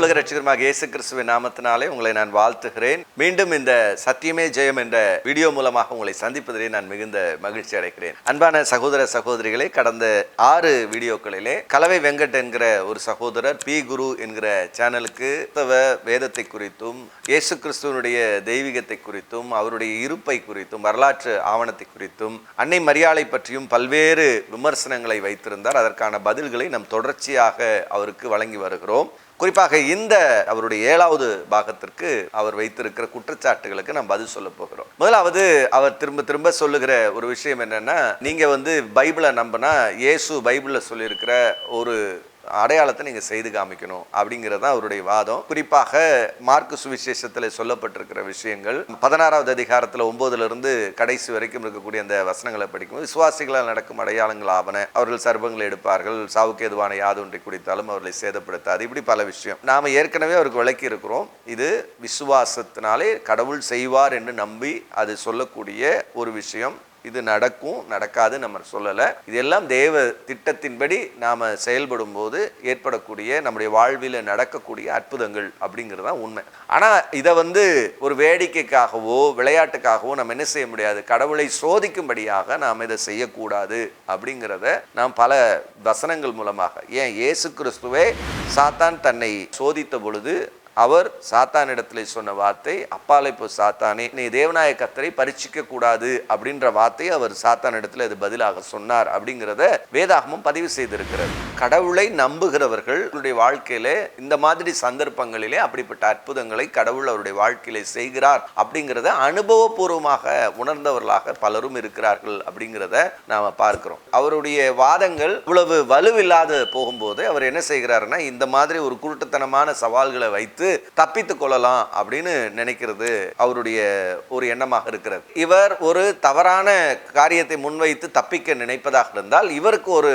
உலக ரட்சகருமாக இயேசு கிறிஸ்துவின் நாமத்தினாலே உங்களை நான் வாழ்த்துகிறேன். மீண்டும் இந்த சத்தியமே ஜெயம் என்ற வீடியோ மூலமாக உங்களை சந்திப்பதிலே நான் மிகுந்த மகிழ்ச்சி அடைகிறேன். அன்பான சகோதர சகோதரிகளே கடந்த ஆறு வீடியோக்களிலே கலவை வெங்கட் என்கிற ஒரு சகோதரர் பி குரு என்கிற சேனலுக்கு வேதத்தை குறித்தும் இயேசு கிறிஸ்துவனுடைய தெய்வீகத்தை குறித்தும் அவருடைய இருப்பை குறித்தும் வரலாற்று ஆவணத்தை குறித்தும் அன்னை மரியாதை பற்றியும் பல்வேறு விமர்சனங்களை வைத்திருந்தார். அதற்கான பதில்களை நம் தொடர்ச்சியாக அவருக்கு வழங்கி வருகிறோம். குறிப்பாக இந்த அவருடைய ஏழாவது பாகத்திற்கு அவர் வைத்திருக்கிற குற்றச்சாட்டுகளுக்கு நாம் பதில் சொல்ல போகிறோம். முதலாவது அவர் திரும்ப திரும்ப சொல்லுகிற ஒரு விஷயம் என்னன்னா நீங்க வந்து பைபிளை நம்பினா இயேசு பைபிளில் சொல்லியிருக்கிற ஒரு அடையாளத்தை நீங்கள் செய்து காமிக்கணும் அப்படிங்கிறது தான் அவருடைய வாதம். குறிப்பாக மார்க்கு சுவிசேஷத்தில் சொல்லப்பட்டிருக்கிற விஷயங்கள் பதினாறாவது அதிகாரத்தில் ஒம்போதுலேருந்து கடைசி வரைக்கும் இருக்கக்கூடிய அந்த வசனங்களை படிக்கும்போது விசுவாசிகளால் நடக்கும் அடையாளங்கள் ஆவன அவர்கள் சர்பங்களை எடுப்பார்கள் சாவுக்கு எதுவான யாதொன்றை குடித்தாலும் அவர்களை சேதப்படுத்தாது இப்படி பல விஷயம். நாம் ஏற்கனவே அவருக்கு விளக்கி இருக்கிறோம் இது விசுவாசத்தினாலே கடவுள் செய்வார் என்று நம்பி அது சொல்லக்கூடிய ஒரு விஷயம். இது நடக்கும் நடக்காது நம்ம சொல்லலை. இதெல்லாம் தேவ திட்டத்தின்படி நாம் செயல்படும் போது ஏற்படக்கூடிய நம்முடைய வாழ்வில் நடக்கக்கூடிய அற்புதங்கள் அப்படிங்கிறது தான் உண்மை. ஆனால் இதை வந்து ஒரு வேடிக்கைக்காகவோ விளையாட்டுக்காகவோ நம்ம என்ன செய்ய முடியாது? கடவுளை சோதிக்கும்படியாக நாம் இதை செய்யக்கூடாது அப்படிங்கிறத நாம் பல வசனங்கள் மூலமாக. ஏன்? இயேசு கிறிஸ்துவே சாத்தான் தன்னை சோதித்த பொழுது அவர் சாத்தானிடத்தில் சொன்ன வார்த்தை அப்பாலை இப்போ சாத்தானே நீ தேவநாய கத்தரை பரீட்சிக்க கூடாது அப்படின்ற வார்த்தையை அவர் சாத்தானிடத்தில் அது பதிலாக சொன்னார் அப்படிங்கிறத வேதாகமும் பதிவு செய்திருக்கிறது. கடவுளை நம்புகிறவர்கள் அவருடைய வாழ்க்கையில இந்த மாதிரி சந்தர்ப்பங்களிலே அப்படிப்பட்ட அற்புதங்களை கடவுள் அவருடைய வாழ்க்கையில செய்கிறார் அப்படிங்கிறத அனுபவபூர்வமாக உணர்ந்தவர்களாக பலரும் இருக்கிறார்கள் அப்படிங்கிறத நாம பார்க்கிறோம். அவருடைய வாதங்கள் இவ்வளவு வலுவில்லாத போகும்போது அவர் என்ன செய்கிறாருன்னா இந்த மாதிரி ஒரு குருட்டுத்தனமான சவால்களை வைத்து தப்பித்து கொள்ளலாம் அப்படின்னு நினைக்கிறது அவருடைய ஒரு எண்ணமாக இருக்கிறது. இவர் ஒரு தவறான காரியத்தை முன்வைத்து தப்பிக்க நினைப்பதாக இருந்தால் இவருக்கு ஒரு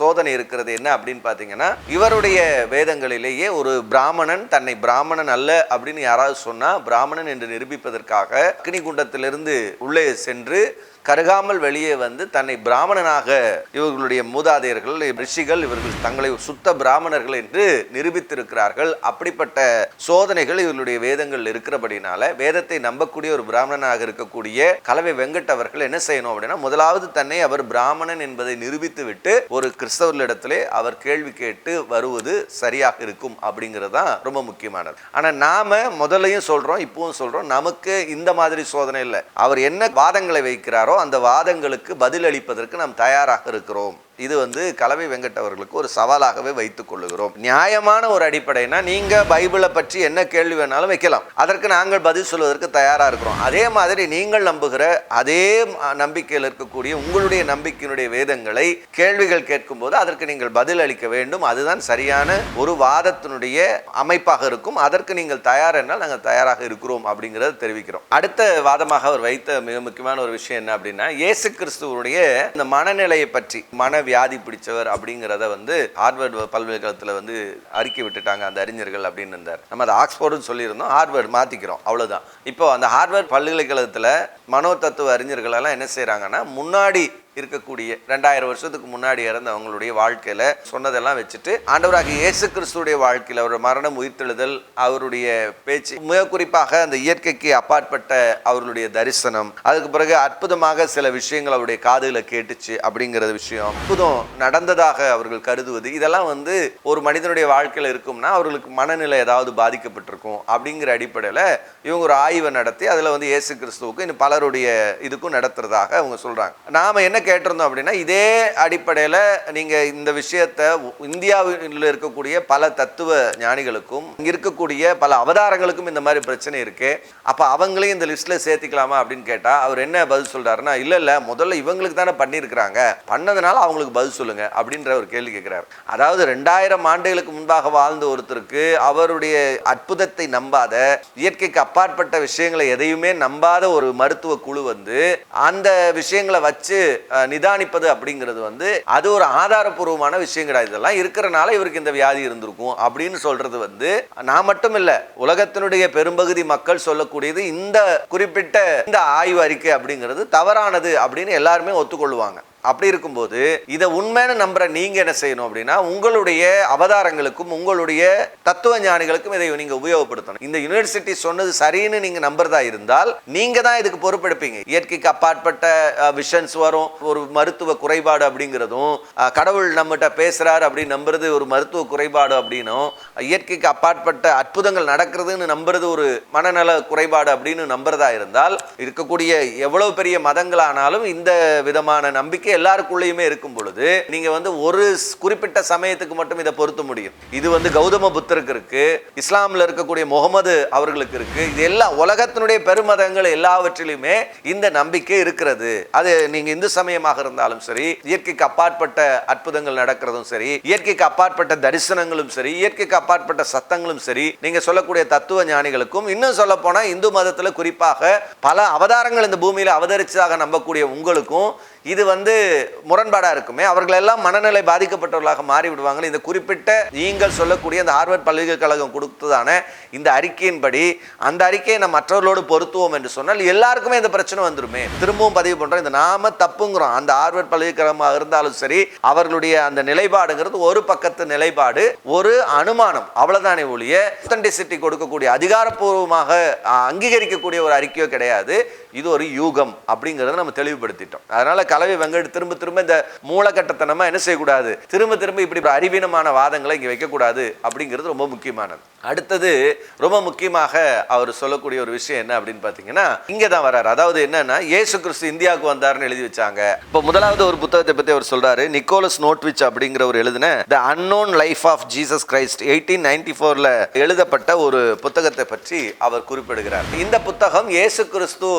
சோதனை இருக்கிறது என்ன அப்படின்னு பார்த்தீங்கன்னா இவருடைய வேதங்களிலேயே ஒரு பிராமணன் தன்னை பிராமணன் அல்ல அப்படின்னு யாராவது சொன்னால் பிராமணன் என்று நிரூபிப்பதற்காக அக்னிகுண்டத்திலிருந்து உள்ளே சென்று கருகாமல் வெளியே வந்து தன்னை பிராமணனாக இவர்களுடைய மூதாதையர்கள் ரிஷிகள் இவர்கள் தங்களை சுத்த பிராமணர்கள் என்று நிரூபித்திருக்கிறார்கள். அப்படிப்பட்ட சோதனைகள் இவர்களுடைய வேதங்கள் இருக்கிறபடினால வேதத்தை நம்பக்கூடிய ஒரு பிராமணனாக இருக்கக்கூடிய கலவை வெங்கட் அவர்கள் என்ன செய்யணும் அப்படின்னா முதலாவது தன்னை அவர் பிராமணன் என்பதை நிரூபித்து விட்டு ஒரு கிறிஸ்தவர்களிடத்திலே அவர் கேள்வி கேட்டு வருவது சரியாக இருக்கும் அப்படிங்கிறது தான் ரொம்ப முக்கியமானது. ஆனா நாம முதல்லையும் சொல்றோம் இப்பவும் சொல்றோம் நமக்கு இந்த மாதிரி சோதனை இல்லை. அவர் என்ன வாதங்களை வைக்கிறாரோ அந்த வாதங்களுக்கு பதிலளிப்பதற்கு நாம் தயாராக இருக்கிறோம். இது வந்து கலவை வெங்கட் அவர்களுக்கு ஒரு சவாலாகவே வைத்துக் கொள்ளுகிறோம். நியாயமான ஒரு அடிப்படைனா நீங்க பைபிளை பற்றி என்ன கேள்வி வேணாலும் வைக்கலாம். அதற்கு நாங்கள் பதில் சொல்வதற்கு தயாரா இருக்கிறோம். அதே மாதிரி நீங்கள் நம்புகிற அதே நம்பிக்கையில் இருக்கக்கூடிய உங்களுடைய நம்பிக்கையினுடைய வேதங்களை கேள்விகள் கேட்கும்போது அதற்கு நீங்கள் பதில் அளிக்க வேண்டும். அதுதான் சரியான ஒரு வாதத்தினுடைய அமைப்பாக இருக்கும். அதற்கு நீங்கள் தயார் என்றால் நாங்கள் தயாராக இருக்கிறோம் அப்படிங்கிறத தெரிவிக்கிறோம். அடுத்த வாதமாக அவர் வைத்த மிக முக்கியமான ஒரு விஷயம் என்ன அப்படின்னா இயேசு கிறிஸ்துவனுடைய இந்த மனநிலையை பற்றி மனவி வியாதி பிடிச்சவர் அப்படிங்கிறத வந்து ஹார்வர்டு பல்கலைக்கழகத்தில் வந்து அறிக்கை விட்டுட்டாங்க அந்த அறிஞர்கள் அப்படின்னு இருந்தார். நம்ம அதை ஆக்ஸ்போர்டுன்னு சொல்லியிருந்தோம். ஹார்வர்டு மாற்றிக்கிறோம் அவ்வளோதான் இப்போ அந்த ஹார்வர்ட் பல்கலைக்கழகத்தில் மனோ தத்துவ அறிஞர்களெல்லாம் என்ன செய்கிறாங்கன்னா முன்னாடி இருக்கக்கூடிய ரெண்டாயிரம் வருஷத்துக்கு முன்னாடி இறந்த அவங்களுடைய வாழ்க்கையில் சொன்னதெல்லாம் வச்சுட்டு ஆண்டவராக இயேசு கிறிஸ்துடைய வாழ்க்கையில் அவருடைய மரணம் உயிர்த்தெழுதல் அவருடைய பேச்சு மிக குறிப்பாக அந்த இயற்கைக்கு அப்பாற்பட்ட அவர்களுடைய தரிசனம். அதுக்கு பிறகு அற்புதமாக சில விஷயங்கள் அவருடைய காதுல கேட்டுச்சு அப்படிங்கிற விஷயம். அற்புதம் நடந்ததாக அவர்கள் கருதுவது. இதெல்லாம் வந்து ஒரு மனிதனுடைய வாழ்க்கையில் இருக்கும்னா அவர்களுக்கு மனநிலை ஏதாவது பாதிக்கப்பட்டிருக்கும் அப்படிங்கிற அடிப்படையில் இவங்க ஒரு ஆய்வை நடத்தி அதில் வந்து இயேசு கிறிஸ்துவுக்கு இன்னும் பலருடைய இதுக்கும் நடத்துறதாக அவங்க சொல்கிறாங்க நாம என்ன கேட்டிருந்தோம் அப்படின்னா இதே அடிப்படையில் நீங்கள் இந்த விஷயத்தை இந்தியாவில் இருக்கக்கூடிய பல தத்துவ ஞானிகளுக்கும் இங்கே இருக்கக்கூடிய பல அவதாரங்களுக்கும் இந்த மாதிரி பிரச்சனை இருக்கு. அப்போ அவங்களையும் இந்த லிஸ்ட்டில் சேர்த்திக்கலாமா அப்படின்னு கேட்டால் அவர் என்ன பதில் சொல்கிறாருன்னா இல்லை இல்லை முதல்ல இவங்களுக்கு தானே பண்ணியிருக்கிறாங்க. பண்ணதுனால அவங்களுக்கு பதில் சொல்லுங்கள் அப்படின்ற ஒரு கேள்வி கேட்குறாரு அதாவது ரெண்டாயிரம் ஆண்டுகளுக்கு முன்பாக வாழ்ந்த ஒருத்தருக்கு அவருடைய அற்புதத்தை நம்பாத இயற்கைக்கு அப்பாற்பட்ட விஷயங்களை எதையுமே நம்பாத ஒரு மருத்துவ குழு வந்து அந்த விஷயங்களை வச்சு நிதானிப்பது அப்படிங்கிறது வந்து அது ஒரு ஆதாரபூர்வமான விஷயம் கிடையாது இதெல்லாம். இருக்கிறனால இவருக்கு இந்த வியாதி இருந்திருக்கும் அப்படின்னு சொல்றது வந்து நான் மட்டும் இல்ல உலகத்தினுடைய பெரும்பகுதி மக்கள் சொல்லக்கூடியது இந்த குறிப்பிட்ட இந்த ஆய்வு அறிக்கை அப்படிங்கிறது தவறானது அப்படின்னு எல்லாருமே ஒத்துக்கொள்வாங்க. அப்படி இருக்கும்போது இதை உண்மைன்னு நம்புற நீங்க என்ன செய்யணும் அப்படின்னா உங்களுடைய அவதாரங்களுக்கும் உங்களுடைய தத்துவ ஞானிகளுக்கும் இதை நீங்க உபயோகப்படுத்தணும். இந்த யூனிவர்சிட்டி சொன்னது சரின்னு நீங்க நம்புறதா இருந்தால் நீங்க தான் இதுக்கு பொறுப்பெடுப்பீங்க. இயற்கைக்கு அப்பாற்பட்ட விஷன்ஸ் வரும். ஒரு மருத்துவ குறைபாடு அப்படிங்கிறதும் கடவுள் நம்மகிட்ட பேசுறாரு அப்படின்னு நம்புறது ஒரு மருத்துவ குறைபாடு அப்படின்னும் இயற்கைக்கு அப்பாற்பட்ட அற்புதங்கள் நடக்கிறதுன்னு நம்புறது ஒரு மனநல குறைபாடு அப்படின்னு நம்புறதா இருந்தால் இருக்கக்கூடிய எவ்வளவு பெரிய மதங்களானாலும் இந்த விதமான நம்பிக்கை எல்லாருக்குள்ளேயுமே இருக்கும் பொழுது நீங்க வந்து ஒரு குறிப்பிட்ட சமயத்துக்கு மட்டும் இதை பொருத்த முடியும். இது வந்து கௌதம புத்தருக்கு இருக்கு இஸ்லாம்ல இருக்கக்கூடிய முகமது அவர்களுக்கு இருக்கு. இது எல்லா உலகத்தினுடைய பெருமதங்கள் எல்லாவற்றிலுமே இந்த நம்பிக்கை இருக்கிறது. அது நீங்க இந்து சமயமாக இருந்தாலும் சரி இயற்கைக்கு அப்பாற்பட்ட அற்புதங்கள் நடக்கிறதும் சரி இயற்கைக்கு அப்பாற்பட்ட தரிசனங்களும் சரி இயற்கைக்கு அப்பாற்பட்ட சத்தங்களும் சரி நீங்க சொல்லக்கூடிய தத்துவ ஞானிகளுக்கும் இன்னும் சொல்ல போனா இந்து மதத்துல குறிப்பாக பல அவதாரங்கள் இந்த பூமியில அவதரிச்சதாக நம்பக்கூடிய உங்களுக்கும் இது வந்து முரண்பாடாக இருக்குமே. அவர்கள் எல்லாம் மனநிலை பாதிக்கப்பட்டவர்களாக மாறி விடுவாங்க இந்த குறிப்பிட்ட நீங்கள் சொல்லக்கூடிய அந்த ஹார்வர்ட் பல்கலைக்கழகம் கொடுத்ததான இந்த அறிக்கையின்படி அந்த அறிக்கையை நம்ம மற்றவர்களோடு பொருத்துவோம் என்று சொன்னால் எல்லாருக்குமே இந்த பிரச்சனை வந்துருமே. திரும்பவும் பதிவு பண்ணுறோம் இந்த நாம தப்புங்கிறோம். அந்த ஹார்வர்ட் பல்கலைக்கழகமாக இருந்தாலும் சரி அவர்களுடைய அந்த நிலைப்பாடுங்கிறது ஒரு பக்கத்து நிலைப்பாடு ஒரு அனுமானம். அவ்வளோதானே ஒழிய authenticity கொடுக்கக்கூடிய அதிகாரப்பூர்வமாக அங்கீகரிக்கக்கூடிய ஒரு அறிக்கையோ கிடையாது. இது ஒரு யூகம் அப்படிங்கிறத நம்ம தெளிவுபடுத்திட்டோம். அதனால் கலவை வெங்கட் திரும்ப திரும்ப இந்த மூலக்கட்டத்தை நம்ம என்ன செய்யக்கூடாது? திரும்ப திரும்ப இப்படி அறிவீனமான வாதங்களை இங்க வைக்கக்கூடாது அப்படிங்கிறது ரொம்ப முக்கியமானது. அடுத்தது ரொம்ப முக்கியமாக அவர் சொல்லக்கூடிய ஒரு விஷயம் என்ன அப்படின்னு பார்த்தீங்கன்னா இங்கே தான் வராரு. அதாவது என்னன்னா ஏசு கிறிஸ்து இந்தியாவுக்கு வந்தாருன்னு எழுதி வச்சாங்க. இப்போ முதலாவது ஒரு புத்தகத்தை பற்றி அவர் சொல்றாரு. நிக்கோலஸ் நோட்விச் அப்படிங்கிற ஒரு எழுதின the unknown life of Jesus Christ eighteen ninety ஃபோரில் எழுதப்பட்ட ஒரு புத்தகத்தை பற்றி அவர் குறிப்பிடுகிறார். இந்த புத்தகம் இயேசு கிறிஸ்து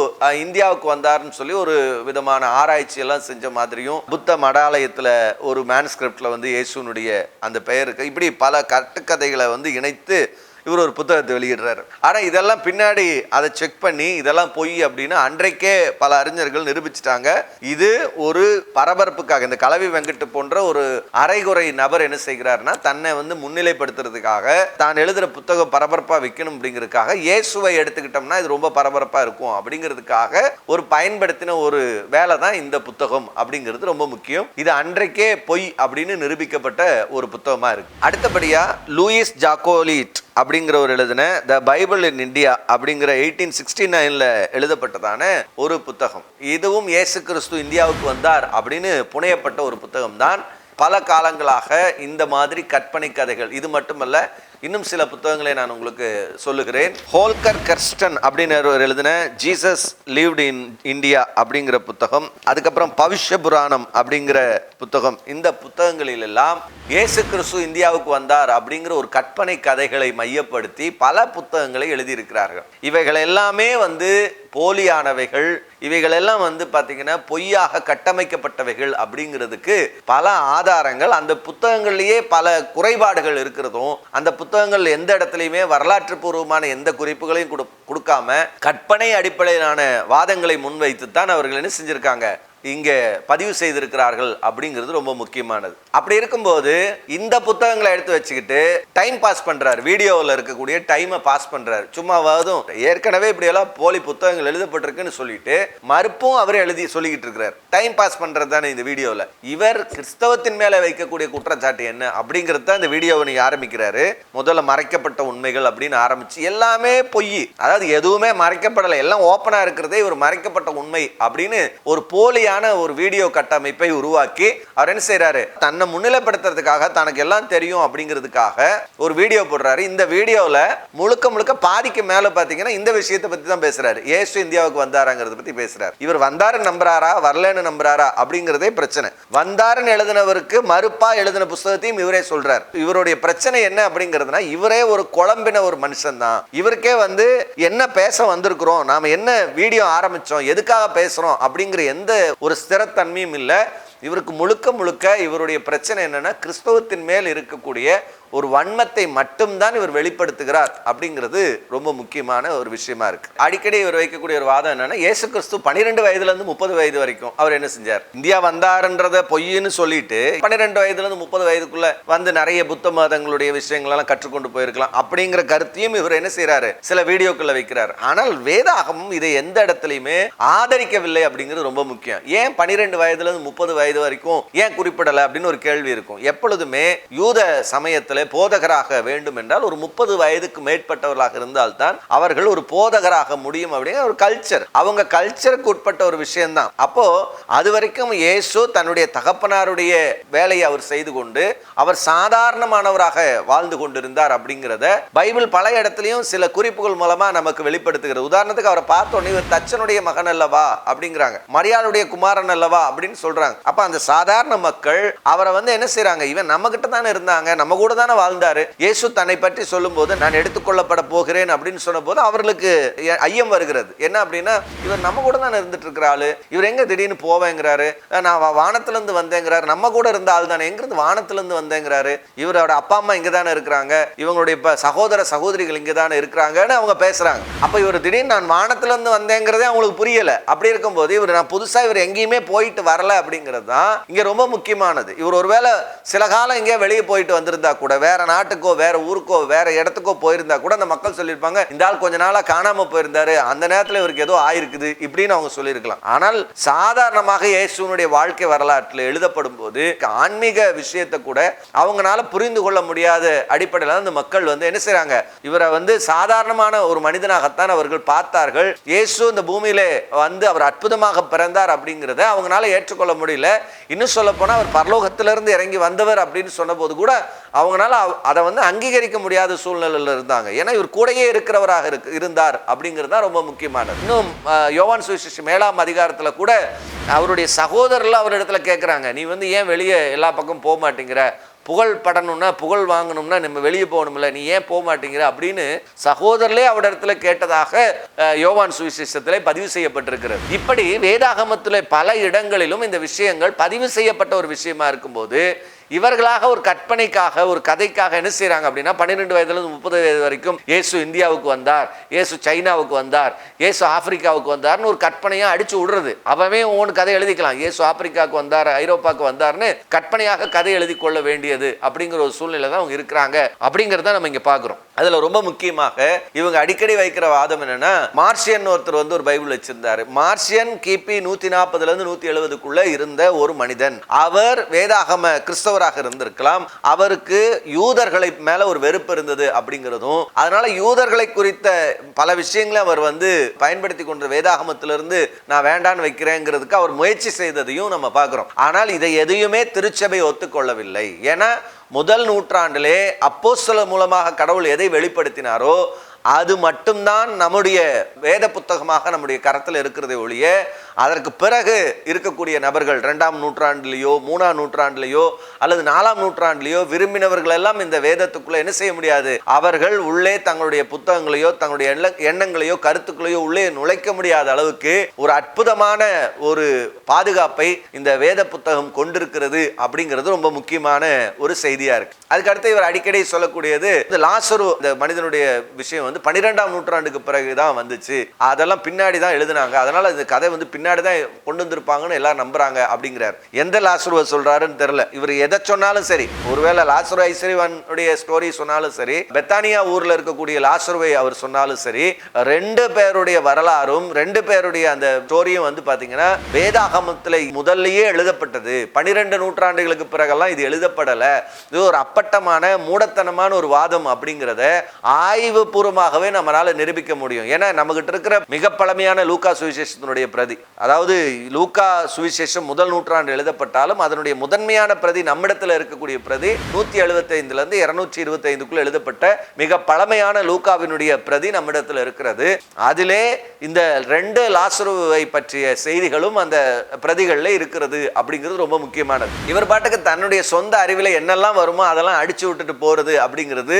இந்தியாவுக்கு வந்தாருன்னு சொல்லி ஒரு விதமான ஆராய்ச்சி எல்லாம் செஞ்ச மாதிரியும் புத்த மடாலயத்தில் ஒரு மேன்ஸ்கிரிப்டில் வந்து இயேசுனுடைய அந்த பெயருக்கு இப்படி பல கட்டுக்கதைகளை வந்து இணைத்து இவர் ஒரு புத்தகத்தை வெளியிடுறாரு. ஆனால் இதெல்லாம் பின்னாடி அதை செக் பண்ணி இதெல்லாம் பொய் அப்படின்னு அன்றைக்கே பல அறிஞர்கள் நிரூபிச்சிட்டாங்க. இது ஒரு பரபரப்புக்காக இந்த கலவி வெங்கட்டு போன்ற ஒரு அரைகுறை நபர் என்ன செய்கிறாருன்னா தன்னை வந்து முன்னிலைப்படுத்துறதுக்காக தான் எழுதுகிற புத்தகம் பரபரப்பாக வைக்கணும் அப்படிங்கிறதுக்காக இயேசுவை எடுத்துக்கிட்டோம்னா இது ரொம்ப பரபரப்பாக இருக்கும் அப்படிங்கிறதுக்காக ஒரு பயன்படுத்தின ஒரு வேலை தான் இந்த புத்தகம் அப்படிங்கிறது ரொம்ப முக்கியம். இது அன்றைக்கே பொய் அப்படின்னு நிரூபிக்கப்பட்ட ஒரு புத்தகமாக இருக்கு. அடுத்தபடியாக லூயிஸ் ஜாக்கோலிட் அப்படிங்கிறவர் எழுதின த பைபிள் இன் இந்தியா அப்படிங்கிற எயிட்டீன் சிக்ஸ்டி நைனில் எழுதப்பட்டதான ஒரு புத்தகம். இதுவும் இயேசு கிறிஸ்து இந்தியாவுக்கு வந்தார் அப்படின்னு புனையப்பட்ட ஒரு புத்தகம் தான் பல காலங்களாக இந்த மாதிரி கற்பனை கதைகள் இது மட்டுமல்ல இன்னும் சில புத்தகங்களை நான் உங்களுக்கு சொல்லுகிறேன். ஹோல்கர் கர்ஸ்டன் அப்படின்னு ஒரு எழுதின ஜீசஸ் லீவ்ட் இன் இந்தியா அப்படிங்கிற புத்தகம் அதுக்கப்புறம் பவிஷ்ய புராணம் அப்படிங்கிற புத்தகம் இந்த புத்தகங்களில் எல்லாம் இயேசு கிறிஸ்து இந்தியாவுக்கு வந்தார் அப்படிங்கிற ஒரு கற்பனை கதைகளை மையப்படுத்தி பல புத்தகங்களை எழுதியிருக்கிறார்கள். இவைகள் எல்லாமே வந்து போலியானவைகள் இவைகள் எல்லாம் வந்து பார்த்தீங்கன்னா பொய்யாக கட்டமைக்கப்பட்டவைகள் அப்படிங்கிறதுக்கு பல ஆதாரங்கள். அந்த புத்தகங்கள்லேயே பல குறைபாடுகள் இருக்கிறதும் அந்த புத்தகங்கள் எந்த இடத்துலையுமே வரலாற்று பூர்வமான எந்த குறிப்புகளையும் கொடு கொடுக்காம கற்பனை அடிப்படையிலான வாதங்களை முன்வைத்து தான் அவர்கள் என்ன செஞ்சிருக்காங்க? இங்கே பதிவு செய்திருக்கிறார்கள் அப்படிங்கிறது ரொம்ப முக்கியமானது. அப்படி இருக்கும்போது இந்த புத்தகங்களை எடுத்து வச்சுக்கிட்டு டைம் பாஸ் பண்ணுறாரு வீடியோவில் இருக்கக்கூடிய டைமை பாஸ் பண்ணுறாரு சும்மாவாதும் ஏற்கனவே இப்படியெல்லாம் போலி புத்தகங்கள் எழுதப்பட்டிருக்குன்னு சொல்லிட்டு மறுப்பும் அவர் எழுதி சொல்லிக்கிட்டு இருக்கிறார். டைம் பாஸ் பண்ணுறது தானே இந்த வீடியோவில். இவர் கிறிஸ்தவத்தின் மேலே வைக்கக்கூடிய குற்றச்சாட்டு என்ன அப்படிங்கிறது தான் இந்த வீடியோவை நீ ஆரம்பிக்கிறாரு. முதல்ல மறைக்கப்பட்ட உண்மைகள் அப்படின்னு ஆரம்பித்து எல்லாமே பொய். அதாவது எதுவுமே மறைக்கப்படலை. எல்லாம் ஓப்பனாக இருக்கிறதே ஒரு மறைக்கப்பட்ட உண்மை அப்படின்னு ஒரு போலியாக போலியான ஒரு வீடியோ கட்டமைப்பை உருவாக்கி அவர் என்ன செய்கிறாரு தன்னை முன்னிலைப்படுத்துறதுக்காக தனக்கு எல்லாம் தெரியும் அப்படிங்கிறதுக்காக ஒரு வீடியோ போடுறாரு. இந்த வீடியோவில் முழுக்க முழுக்க பாதிக்கு மேலே பார்த்தீங்கன்னா இந்த விஷயத்தை பற்றி தான் பேசுறாரு. ஏசு இந்தியாவுக்கு வந்தாராங்கிறத பற்றி பேசுறாரு. இவர் வந்தாருன்னு நம்புறாரா? வரலன்னு நம்புறாரா? அப்படிங்கிறதே பிரச்சனை. வந்தாருன்னு எழுதினவருக்கு மறுப்பா எழுதின புஸ்தகத்தையும் இவரே சொல்றார். இவருடைய பிரச்சனை என்ன அப்படிங்கிறதுனா இவரே ஒரு குழம்பின ஒரு மனுஷன் தான். இவருக்கே வந்து என்ன பேச வந்திருக்கிறோம்? நாம என்ன வீடியோ ஆரம்பிச்சோம்? எதுக்காக பேசுறோம்? அப்படிங்கிற எந்த ஒரு ஸ்திரத்தன்மையும் இல்லை. இவருக்கு முழுக்க முழுக்க இவருடைய பிரச்சனை என்னென்னா கிறிஸ்தவத்தின் மேல் இருக்கக்கூடிய ஒரு வன்மத்தை மட்டும்தான் இவர் வெளிப்படுத்துகிறார் அப்படிங்கிறது ரொம்ப முக்கியமான ஒரு விஷயமா இருக்கு. அடிக்கடி இவர் வைக்கக்கூடிய ஒரு வாதம் என்னன்னா இயேசு கிறிஸ்து பன்னிரெண்டு வயதுல இருந்து முப்பது வயது வரைக்கும் அவர் என்ன செஞ்சார்? இந்தியா வந்தாருன்றத பொய்ன்னு சொல்லிட்டு பன்னிரெண்டு வயதுல இருந்து முப்பது வயதுக்குள்ள வந்து நிறைய புத்த மதங்களுடைய விஷயங்கள் எல்லாம் கற்றுக்கொண்டு போயிருக்கலாம் அப்படிங்கிற கருத்தையும் இவர் என்ன செய்யறாரு சில வீடியோக்குள்ள வைக்கிறார். ஆனால் வேதாகமும் இதை எந்த இடத்துலையுமே ஆதரிக்கவில்லை அப்படிங்கிறது ரொம்ப முக்கியம். ஏன் பன்னிரெண்டு வயதுல இருந்து முப்பது வயது வரைக்கும் ஏன் குறிப்பிடலை அப்படின்னு ஒரு கேள்வி இருக்கும். எப்பொழுதுமே யூத சமயத்தில் போதகராக வேண்டும் என்றால் ஒரு முப்பது வயதுக்கு மேற்பட்டவர்களாக இருந்தால்தான் அவர்கள் ஒரு போதகராக முடியும் அப்படிங்கிற ஒரு கல்ச்சர் அவங்க கல்ச்சருக்கு உட்பட்ட ஒரு விஷயம்தான். அப்போ அது வரைக்கும் இயேசு தன்னுடைய தகப்பனாருடைய வேலையை அவர் செய்து கொண்டு அவர் சாதாரணமானவராக வாழ்ந்து கொண்டிருந்தார் அப்படிங்கிறத பைபிள் பல இடத்துலையும் சில குறிப்புகள் மூலமா நமக்கு வெளிப்படுத்துகிறது. உதாரணத்துக்கு அவரை பார்த்தோன்னே இவர் தச்சனுடைய மகன் அல்லவா அப்படிங்கிறாங்க. மரியாளுடைய குமாரன் அல்லவா அப்படின்னு சொல்றாங்க. அப்ப அந்த சாதாரண மக்கள் அவரை வந்து என்ன செய்யறாங்க இவன் நம்ம கிட்ட தானே இருந்தாங்க. நம்ம கூட தானே வாழ்ந்தாரு. இயேசு தன்னை பற்றி சொல்லும்போது நான் எடுத்துக்கொள்ளப்பட போகிறேன் அப்படின்னு சொன்னபோது அவர்களுக்கு ஐயம் வருகிறது. என்ன அப்படின்னா இவர் நம்ம கூட தானே இருந்துட்டு இருக்கிறாரு இவர் எங்க திடீர்னு போவேங்கிறாரு? நான் வா- வந்தேங்கிறாரு. நம்ம கூட இருந்த ஆள் தானே. எங்கிருந்து வானத்துலேருந்து வந்தேங்கிறாரு? இவரோட அப்பா அம்மா இங்கே தானே இருக்கிறாங்க. இவங்களுடைய இப்போ சகோதர சகோதரிகள் இங்கே தானே இருக்கிறாங்கன்னு அவங்க பேசுகிறாங்க அப்போ இவர் திடீர்னு நான் வானத்துலேருந்து வந்தேங்கிறதே அவங்களுக்கு புரியலை. அப்படி இருக்கும்போது இவர் நான் புதுசாக இவர் எங்கேயுமே போயிட்டு வரல அப்படிங்கிறது தான் இங்கே ரொம்ப முக்கியமானது. இவர் ஒருவேளை சில காலம் எங்கேயோ வெளியே போயிட்டு வந்திருந்தா கூட வேற நாட்டுக்கோ வேற ஊருக்கோ வேற இடத்துக்கோ போயிருந்தா கூட அந்த மக்கள் சொல்லியிருப்பாங்க இந்த ஆள் கொஞ்ச நாளாக காணாம போயிருந்தாரு அந்த நேரத்தில் இவருக்கு ஏதோ ஆயிருக்குது இப்படின்னு அவங்க சொல்லியிருக்கலாம். ஆனால் சாதாரணமாக இயேசுனுடைய வாழ்க்கை வரலாற்றில் எழுதப்படும் போது ஆன்மீக விஷயத்தை கூட அவங்களால புரிந்து கொள்ள முடியாத அடிப்படையில் அந்த மக்கள் வந்து என்ன செய்கிறாங்க இவரை வந்து சாதாரணமான ஒரு மனிதனாகத்தான் அவர்கள் பார்த்தார்கள். இயேசு இந்த பூமியிலே வந்து அவர் அற்புதமாக பிறந்தார் அப்படிங்கிறத அவங்களால ஏற்றுக்கொள்ள முடியல. இன்னும் சொல்ல போனால் அவர் பரலோகத்திலிருந்து இறங்கி வந்தவர் அப்படின்னு சொன்னபோது கூட அவங்களால அதை வந்து அங்கீகரிக்க முடியாத சூழ்நிலையில் இருந்தாங்க. ஏன்னா இவர் கூடயே இருக்கிறவராக இருக்கு இருந்தார் அப்படிங்கிறது தான் ரொம்ப முக்கியமானது. இன்னும் யோவான் சுவிசேஷம் மேலாம் அதிகாரத்தில் கூட அவருடைய சகோதரர்கள் அவரிடத்துல கேட்குறாங்க நீ வந்து ஏன் வெளியே எல்லா பக்கம் போக மாட்டேங்கிற? புகழ் படணும்னா புகழ் வாங்கணும்னா நம்ம வெளியே போகணும்ல. நீ ஏன் போக மாட்டேங்கிற? அப்படின்னு சகோதரர்களே அவரிடத்துல கேட்டதாக யோவான் சுவிசேஷத்திலே பதிவு செய்யப்பட்டிருக்கிறது. இப்படி வேதாகமத்தில் பல இடங்களிலும் இந்த விஷயங்கள் பதிவு செய்யப்பட்ட ஒரு விஷயமா இருக்கும்போது இவர்களாக ஒரு கற்பனைக்காக ஒரு கதைக்காக என்ன செய்கிறாங்க அப்படின்னா பன்னிரெண்டு வயதுலேருந்து முப்பது வயது வரைக்கும் இயேசு இந்தியாவுக்கு வந்தார் இயேசு சைனாவுக்கு வந்தார் இயேசு ஆப்பிரிக்காவுக்கு வந்தார்னு ஒரு கற்பனையா அடிச்சு விடுறது. அவமே ஒன்று கதை எழுதிக்கலாம். இயேசு ஆப்பிரிக்காவுக்கு வந்தார் ஐரோப்பாவுக்கு வந்தார்னு கற்பனையாக கதை எழுதி கொள்ள வேண்டியது அப்படிங்கிற ஒரு சூழ்நிலை தான் அவங்க இருக்கிறாங்க அப்படிங்கிறத நம்ம இங்க பார்க்குறோம். அதுல ரொம்ப முக்கியமாக இவங்க அடிக்கடி வைக்கிற வாதம் என்னன்னா மார்சியன் ஒருத்தர் வந்து ஒரு பைபிள் வச்சிருந்தாரு. மார்சியன் கிபி நூத்தி நாற்பதுல இருந்து நூத்தி எழுபதுக்குள்ள இருந்த ஒரு மனிதன். அவர் வேதாகம கிறிஸ்தவராக இருந்திருக்கலாம். அவருக்கு யூதர்களை மேல ஒரு வெறுப்பு இருந்தது அப்படிங்கிறதும் அதனால யூதர்களை குறித்த பல விஷயங்களை அவர் வந்து பயன்படுத்தி கொண்ட வேதாகமத்திலிருந்து நான் வேண்டான்னு வைக்கிறேங்கிறதுக்கு அவர் முயற்சி செய்ததையும் நம்ம பார்க்குறோம். ஆனால் இதை எதையுமே திருச்சபை ஒத்துக்கொள்ளவில்லை. ஏன்னா முதல் நூற்றாண்டிலே அப்போஸ்தலர் மூலமாக கடவுள் எதை வெளிப்படுத்தினாரோ அது மட்டும்தான் நம்முடைய வேத புத்தகமாக நம்முடைய கரத்தில் இருக்கிறதை ஒழிய அதற்கு பிறகு இருக்கக்கூடிய நபர்கள் ரெண்டாம் நூற்றாண்டுலேயோ மூணாம் நூற்றாண்டுலேயோ அல்லது நாலாம் நூற்றாண்டிலேயோ விரும்பினவர்கள் எல்லாம் இந்த வேதத்துக்குள்ள என்ன செய்ய முடியாது? அவர்கள் உள்ளே தங்களுடைய புத்தகங்களையோ தங்களுடைய எண்ணங்களையோ கருத்துக்களையோ உள்ளே நுழைக்க முடியாத அளவுக்கு ஒரு அற்புதமான ஒரு பாதுகாப்பை இந்த வேத புத்தகம் கொண்டிருக்கிறது அப்படிங்கிறது ரொம்ப முக்கியமான ஒரு செய்தியா இருக்கு. அதுக்கடுத்து இவர் அடிக்கடி சொல்லக்கூடியது இந்த லாசரு இந்த மனிதனுடைய விஷயம் வந்து பன்னிரெண்டாம் நூற்றாண்டுக்கு பிறகு தான் வந்துச்சு. அதெல்லாம் பின்னாடி தான் எழுதுனாங்க. அதனால இந்த கதை வந்து பின்னாடி தான் கொண்டு வந்திருப்பாங்கன்னு எல்லாம் நம்புறாங்க அப்படிங்கிறார். எந்த லாசுருவை சொல்றாருன்னு தெரியல. இவர் எதை சொன்னாலும் சரி. ஒருவேளை லாசரு ஐஸ்வரிவனுடைய ஸ்டோரி சொன்னாலும் சரி பெத்தானியா ஊர்ல இருக்கக்கூடிய லாசுருவை அவர் சொன்னாலும் சரி ரெண்டு பேருடைய வரலாறும் ரெண்டு பேருடைய அந்த ஸ்டோரியும் வந்து பாத்தீங்கன்னா வேதாகமத்துல முதல்லயே எழுதப்பட்டது. பனிரெண்டு நூற்றாண்டுகளுக்கு பிறகெல்லாம் இது எழுதப்படல. இது ஒரு அப்பட்டமான மூடத்தனமான ஒரு வாதம் அப்படிங்கிறத ஆய்வு பூர்வமாகவே நம்மளால நிரூபிக்க முடியும். ஏன்னா நம்மகிட்ட இருக்கிற மிக பழமையான லூக்கா சுவிசேஷத்தினுடைய பிரதி. அதாவது லூக்கா சுவிசேஷம் முதல் நூற்றாண்டு எழுதப்பட்டாலும் அதனுடைய முதன்மையான பிரதி நம்மிடத்தில் இருக்கக்கூடிய பிரதி நூற்றி எழுபத்தைந்துலேருந்து இரநூற்றி இருபத்தைந்துக்குள்ளே எழுதப்பட்ட மிக பழமையான லூக்காவினுடைய பிரதி நம்மிடத்தில் இருக்கிறது. அதிலே இந்த ரெண்டு லாசருவை பற்றிய செய்திகளும் அந்த பிரதிகளில் இருக்கிறது அப்படிங்கிறது ரொம்ப முக்கியமானது. இவர் பாட்டுக்கு தன்னுடைய சொந்த அறிவில் என்னெல்லாம் வருமோ அதெல்லாம் அடித்து விட்டுட்டு போகிறது அப்படிங்கிறது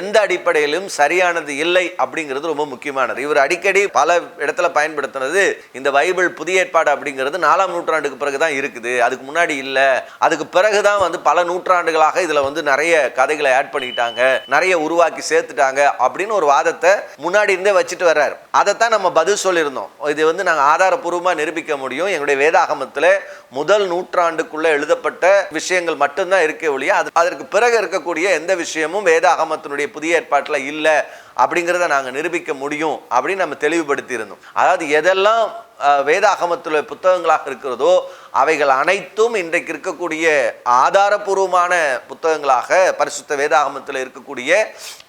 எந்த அடிப்படையிலும் சரியானது இல்லை அப்படிங்கிறது ரொம்ப முக்கியமானது. இவர் அடிக்கடி பல இடத்துல பயன்படுத்தினது இந்த பைபிள் புதிய ஏற்பாடு அப்படிங்கிறது நாலாம் நூற்றாண்டுக்கு பிறகு தான் இருக்குது. அதுக்கு முன்னாடி இல்லை. அதுக்கு பிறகு தான் வந்து பல நூற்றாண்டுகளாக இதில் வந்து நிறைய கதைகளை ஆட் பண்ணிக்கிட்டாங்க நிறைய உருவாக்கி சேர்த்துட்டாங்க அப்படின்னு ஒரு வாதத்தை முன்னாடி இருந்தே வச்சுட்டு வர்றாரு. அதைத்தான் நம்ம பதில் சொல்லியிருந்தோம். இது வந்து நாங்கள் ஆதாரப்பூர்வமாக நிரூபிக்க முடியும். எங்களுடைய வேதாகமத்தில் முதல் நூற்றாண்டுக்குள்ளே எழுதப்பட்ட விஷயங்கள் மட்டும்தான் இருக்கே ஒழிய அது அதற்கு பிறகு இருக்கக்கூடிய எந்த விஷயமும் வேதாகமத்தினுடைய புதிய ஏற்பாட்டில் இல்லை அப்படிங்கிறத நாங்கள் நிரூபிக்க முடியும் அப்படின்னு நம்ம தெளிவுபடுத்தியிருந்தோம். அதாவது எதெல்லாம் வேதாகமத்தில் புத்தகங்களாக இருக்கிறதோ அவைகள் அனைத்தும் இன்றைக்கு இருக்கக்கூடிய ஆதாரபூர்வமான புத்தகங்களாக பரிசுத்த வேதாகமத்தில் இருக்கக்கூடிய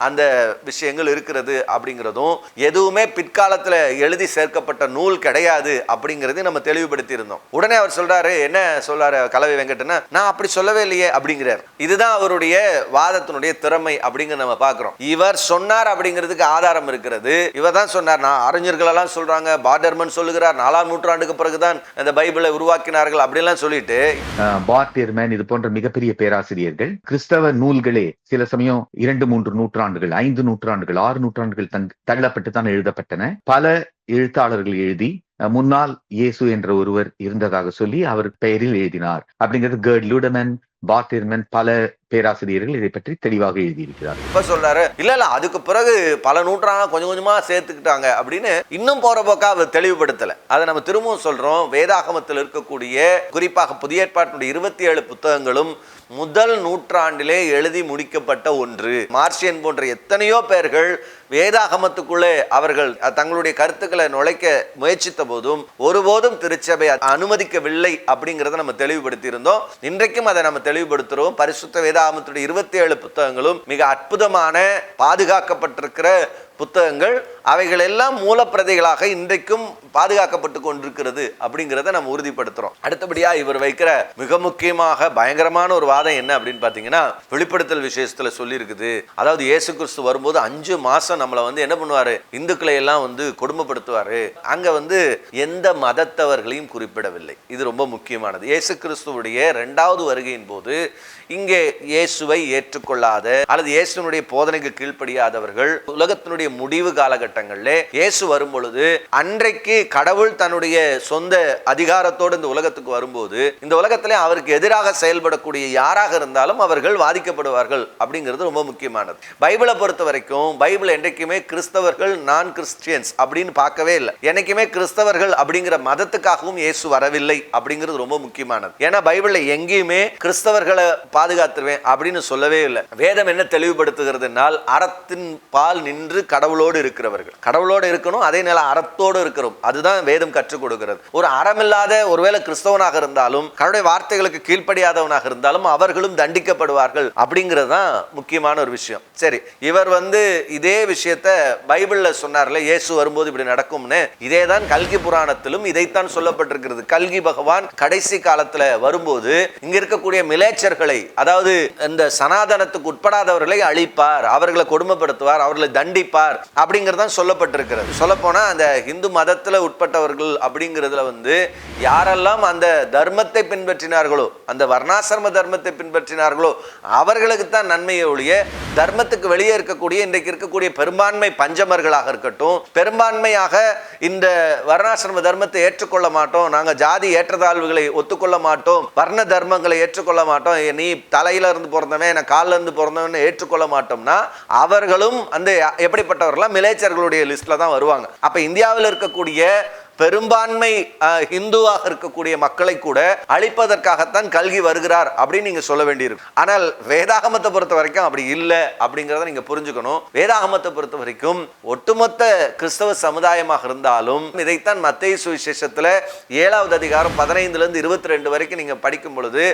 அந்த விஷயங்கள் இருக்கிறது அப்படிங்கிறதும் எதுவுமே பிற்காலத்தில் எழுதி சேர்க்கப்பட்ட நூல் கிடையாது அப்படிங்கிறதையும் நம்ம தெளிவுபடுத்தி இருந்தோம் உடனே அவர் சொல்றாரு என்ன சொல்றாரு கலவை வெங்கட்னா நான் அப்படி சொல்லவே இல்லையே அப்படிங்கிறார். இதுதான் அவருடைய வாதத்தினுடைய திறமை அப்படிங்கிற நம்ம பார்க்குறோம். இவர் சொன்னார் அப்படிங்கிறதுக்கு ஆதாரம் இருக்கிறது. இவர் தான் சொன்னார் நான் அறிஞர்களெல்லாம் சொல்கிறாங்க சொல்றாங்க பார்டர்மன் சொல்லுகிறார் நாலாம் நூற்றாண்டுக்கு பிறகுதான் இந்த பைபிளை உருவாக்கினார்கள் அப்படின்லாம் சொல்லிட்டு. அஹ், பார்த்தியர்மேன் இது போன்ற மிகப்பெரிய பேராசிரியர்கள் கிறிஸ்தவ நூல்களே சில சமயம் இரண்டு மூன்று நூற்றாண்டுகள் ஐந்து நூற்றாண்டுகள் ஆறு நூற்றாண்டுகள் தங் தள்ளப்பட்டு தான் எழுதப்பட்டன. பல எழுத்தாளர்கள் எழுதி முன்னால் இயேசு என்ற ஒருவர் இருந்ததாக சொல்லி அவர் பெயரில் எழுதினார். அப்படிங்கிறது கேர்ட் லூடமன் பார்த்தியர்மேன் பல பேராசிரியர்கள் இதை பற்றி தெளிவாக எழுதியிருக்கிறார். இப்ப சொல்றாரு இல்ல இல்ல அதுக்கு பிறகு பல நூற்றாண்டு கொஞ்சம் கொஞ்சமா சேர்த்துக்கிட்டாங்க அப்படின்னு இன்னும் போற போக்கா அவர் தெளிவுபடுத்தல. அதை நம்ம திரும்பவும் சொல்றோம். வேதாகமத்தில் இருக்கக்கூடிய குறிப்பாக புதிய ஏற்பாட்டினுடைய இருபத்தி ஏழு புத்தகங்களும் முதல் நூற்றாண்டிலே எழுதி முடிக்கப்பட்ட ஒன்று. மார்ஷியன் போன்ற எத்தனையோ பேர்கள் வேதாகமத்துக்குள்ளே அவர்கள் தங்களுடைய கருத்துக்களை நுழைக்க முயற்சித்த போதும் ஒருபோதும் திருச்சபை அனுமதிக்கவில்லை அப்படிங்கிறத நம்ம தெளிவுபடுத்தி இருந்தோம் இன்றைக்கும் அதை நம்ம தெளிவுபடுத்துறோம் பரிசுத்த வேதாகமத்துடைய இருபத்தி ஏழு புத்தகங்களும் மிக அற்புதமான பாதுகாக்கப்பட்டிருக்கிற புத்தகங்கள். அவைகள் எல்லாம் இன்றைக்கும் பாதுகாக்கப்பட்டு கொண்டிருக்கிறது அப்படிங்கிறத நம்ம உறுதிப்படுத்துறோம். அடுத்தபடியா இவர் வைக்கிற மிக முக்கியமாக பயங்கரமான ஒரு வாதம் என்ன அப்படின்னு பார்த்தீங்கன்னா வெளிப்படுத்தல் விஷயத்துல சொல்லி இருக்குது அதாவது இயேசு கிறிஸ்து வரும்போது அஞ்சு மாசம் நம்மளை வந்து என்ன பண்ணுவாரு? இந்துக்களை எல்லாம் வந்து கொடுமைப்படுத்துவாரு. அங்க வந்து எந்த மதத்தவர்களையும் குறிப்பிடவில்லை. இது ரொம்ப முக்கியமானது. இயேசு கிறிஸ்துவுடைய இரண்டாவது வருகையின் போது இங்கே இயேசுவை ஏற்றுக்கொள்ளாத அல்லது இயேசுனுடைய போதனைக்கு கீழ்ப்படியாதவர்கள் உலகத்தினுடைய முடிவு காலகட்டம் காலகட்டங்களில் இயேசு வரும் பொழுது அன்றைக்கு கடவுள் தன்னுடைய சொந்த அதிகாரத்தோடு இந்த உலகத்துக்கு வரும்போது இந்த உலகத்தில் அவருக்கு எதிராக செயல்படக்கூடிய யாராக இருந்தாலும் அவர்கள் வாதிக்கப்படுவார்கள் அப்படிங்கிறது ரொம்ப முக்கியமானது. பைபிளை பொறுத்த வரைக்கும் பைபிள் என்றைக்குமே கிறிஸ்தவர்கள் நான் கிறிஸ்டியன்ஸ் அப்படின்னு பார்க்கவே இல்லை. என்னைக்குமே கிறிஸ்தவர்கள் அப்படிங்கிற மதத்துக்காகவும் இயேசு வரவில்லை அப்படிங்கிறது ரொம்ப முக்கியமானது. ஏன்னா பைபிள்ல எங்கேயுமே கிறிஸ்தவர்களை பாதுகாத்துருவேன் அப்படின்னு சொல்லவே இல்லை. வேதம் என்ன தெளிவுபடுத்துகிறதுனால் அறத்தின் பால் நின்று கடவுளோடு இருக்கிறவர்கள். கடவுளோடு இருக்கணும் அதே நேரம் அறத்தோடு இருக்கிறோம். அதுதான் வேதம் கற்றுக் கொடுக்கிறது. ஒரு அறமில்லாத ஒருவேளை கிறிஸ்தவனாக இருந்தாலும் கடவுளுடைய வார்த்தைகளுக்கு கீழ்ப்படியாதவனாக இருந்தாலும் அவர்களும் தண்டிக்கப்படுவார்கள் அப்படிங்கிறது தான் முக்கியமான ஒரு விஷயம். சரி இவர் வந்து இதே விஷயத்த பைபிளில் சொன்னார்ல இயேசு வரும்போது இப்படி நடக்கும்னு. இதே தான் கல்கி புராணத்திலும் இதைத்தான் சொல்லப்பட்டிருக்கிறது. கல்கி பகவான் கடைசி காலத்துல வரும்போது இங்க இருக்கக்கூடிய மிலேச்சர்களை அதாவது இந்த சனாதனத்துக்கு உட்படாதவர்களை அழிப்பார் அவர்களை கொடுமைப்படுத்துவார் அவர்களை தண்டிப்பார் அப்படிங்கிறது சொல்லப்பட்டிருக்கிறது. சொல்லப்போனால் அந்த இந்து மதத்தில் உட்பட்டவர்கள் அப்படிங்கிறதுல வந்து யாரெல்லாம் அந்த தர்மத்தை பின்பற்றினார்களோ அந்த வர்ணாசிரம தர்மத்தை பின்பற்றினார்களோ அவர்களுக்கு தான் நன்மையை ஒழிய தர்மத்துக்கு வெளியே இருக்கக்கூடிய இன்றைக்கு இருக்கக்கூடிய பெரும்பான்மை பஞ்சமர்களாக இருக்கட்டும் பெரும்பான்மையாக இந்த வர்ணாசிரம தர்மத்தை ஏற்றுக்கொள்ள மாட்டோம் நாங்கள் ஜாதி ஏற்றத்தாழ்வுகளை ஒத்துக்கொள்ள மாட்டோம் வர்ண தர்மங்களை ஏற்றுக்கொள்ள மாட்டோம் நீ தலையில இருந்து பிறந்தவன் நான் காலில் இருந்து பிறந்தவன் ஏற்றுக்கொள்ள மாட்டோம்னா அவர்களும் அந்த எப்படிப்பட்டவர்களாம் மிலேச்சர்களுடைய லிஸ்ட்ல தான் வருவாங்க. அப்ப இந்தியாவில் இருக்கக்கூடிய பெரும்பான்மை ஹிந்துவாக இந்துவாக இருக்கக்கூடிய மக்களை கூட அழிப்பதற்காகத்தான் கல்கி வருகிறார் அப்படின்னு நீங்க சொல்ல வேண்டியிருக்கும். ஆனால் வேதாகமத்தை பொறுத்த வரைக்கும் அப்படி இல்லை அப்படிங்கிறத நீங்க புரிஞ்சுக்கணும். வேதாகமத்தை பொறுத்த வரைக்கும் ஒட்டுமொத்த கிறிஸ்தவ சமுதாயமாக இருந்தாலும் இதைத்தான் மத்திய சுவிசேஷத்தில் ஏழாவது அதிகாரம் பதினைந்துல இருந்து இருபத்தி ரெண்டு வரைக்கும் நீங்க படிக்கும் பொழுது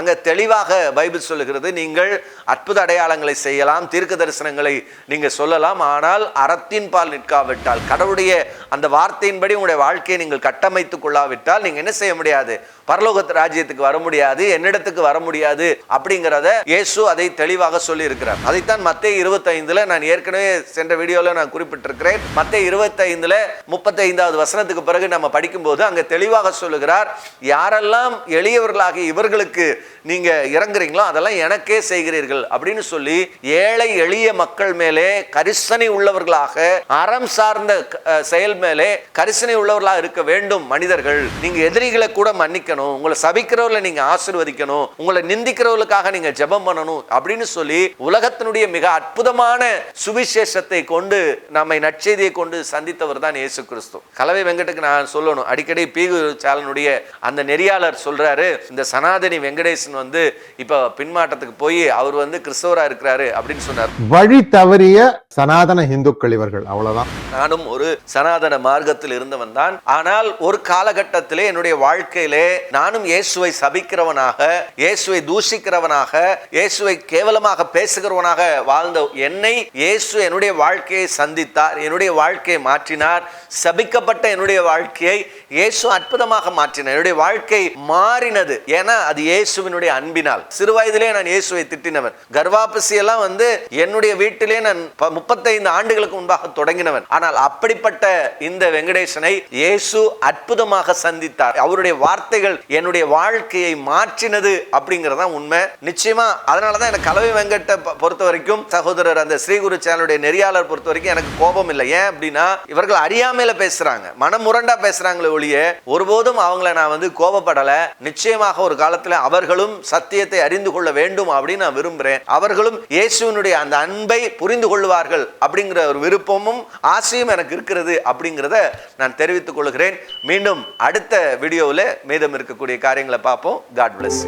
அங்க தெளிவாக பைபிள் சொல்லுகிறது நீங்கள் அற்புத அடையாளங்களை செய்யலாம் தீர்க்க தரிசனங்களை நீங்க சொல்லலாம் ஆனால் அறத்தின் பால் நிற்காவிட்டால் கடவுளுடைய அந்த வார்த்தையின்படி உங்களுடைய வாழ்க்கையை நீங்கள் கட்டமைத்து கொள்ளாவிட்டால் நீங்க என்ன செய்ய முடியாது? பரலோகத்து ராஜ்யத்துக்கு வர முடியாது என்னிடத்துக்கு வர முடியாது அப்படிங்கிறத இயேசு அதை தெளிவாக சொல்லி இருக்கிறார் அதைத்தான் மத்திய இருபத்தைந்துல நான் ஏற்கனவே சென்ற வீடியோல நான் குறிப்பிட்டிருக்கிறேன். மத்திய இருபத்தைந்துல முப்பத்தைந்தாவது வசனத்துக்கு பிறகு நம்ம படிக்கும்போது அங்கே தெளிவாக சொல்லுகிறார் யாரெல்லாம் எளியவர்களாகி இவர்களுக்கு நீங்க இறங்குறீங்களோ அதெல்லாம் எனக்கே செய்கிறீர்கள். அப்படின்னு சொல்லி ஏழை எளிய மக்கள் மேலே கரிசனை உள்ளவர்களாக அறம் சார்ந்த செயல் மேலே கரிசனை உள்ளவர்களாக உள்ளவர்களா இருக்க வேண்டும் மனிதர்கள். நீங்க எதிரிகளை கூட மன்னிக்கணும். உங்களை சபிக்கிறவர்களை நீங்க ஆசீர்வதிக்கணும். உங்களை நிந்திக்கிறவர்களுக்காக நீங்க ஜெபம் பண்ணணும் அப்படின்னு சொல்லி உலகத்தினுடைய மிக அற்புதமான சுவிசேஷத்தை கொண்டு நம்மை நற்செய்தியை கொண்டு சந்தித்தவர் தான் இயேசு கிறிஸ்து. கலவை வெங்கட்டுக்கு நான் சொல்லணும். அடிக்கடி பீகு சாலனுடைய அந்த நெறியாளர் சொல்றாரு இந்த சனாதனி வெங்கடேசன் வந்து இப்ப பின்மாற்றத்துக்கு போய் அவர் வந்து கிறிஸ்தவரா இருக்கிறாரு அப்படின்னு சொன்னார். வழி தவறிய சனாதன இந்துக்கள் இவர்கள். அவ்வளவுதான். நானும் ஒரு சனாதன மார்க்கத்தில் இருந்தவன் தான். ஆனால் ஒரு காலகட்டத்திலே என்னுடைய வாழ்க்கையிலே நானும் இயேசுவை சபிக்கிறவனாக இயேசுவை தூஷிக்கிறவனாக இயேசுவை கேவலமாக பேசுகிறவனாக வாழ்ந்த என்னை இயேசு என்னுடைய வாழ்க்கையை சந்தித்தார் என்னுடைய வாழ்க்கையை மாற்றினார். சபிக்கப்பட்ட என்னுடைய வாழ்க்கையை இயேசு அற்புதமாக மாற்றினார். என்னுடைய வாழ்க்கை மாறினது. ஏன்னா அது இயேசுவினுடைய அன்பினால். சிறு வயதிலே நான் இயேசுவை திட்டினவன். கர்வாபசி எல்லாம் வந்து என்னுடைய வீட்டிலே நான் முப்பத்தைந்து ஆண்டுகளுக்கு முன்பாக தொடங்கினவன். ஆனால் அப்படிப்பட்ட இந்த வெங்கடேசனை இயேசு அற்புதமாக சந்தித்தார். அவருடைய வார்த்தைகள் என்னுடைய வாழ்க்கையை மாற்றினது அப்படிங்கறதா உண்மை. நிச்சயமா அதனாலதான் எனக்கு கலவை வெங்கட்டை பொறுத்த வரைக்கும் சகோதரர் அந்த ஸ்ரீகுரு சேனலுடைய நெறியாளர் பொறுத்த வரைக்கும் எனக்கு கோபம் இல்லை. ஏன் அப்படின்னா இவர்கள் அறியாமையில பேசுறாங்க. மனமுரண்டா பேசுறாங்களே ஒழிய ஒருபோதும் அவங்கள நான் வந்து கோபப்படல. நிச்சயமாக ஒரு காலத்தில் அவர்களும் சத்தியத்தை அறிந்து கொள்ள வேண்டும் அப்படின்னு நான் விரும்புகிறேன் அவர்களும் இயேசுவனுடைய அந்த அன்பை புரிந்து கொள்வார்கள் அப்படிங்கிற ஒரு விருப்பமும் ஆசையும் எனக்கு இருக்கிறது அப்படிங்கிறத நான் தெரிவித்து தெரிவித்துக் கொள்கிறேன் மீண்டும் அடுத்த வீடியோவில் மீதம் இருக்கக்கூடிய காரியங்களை பார்ப்போம். God plus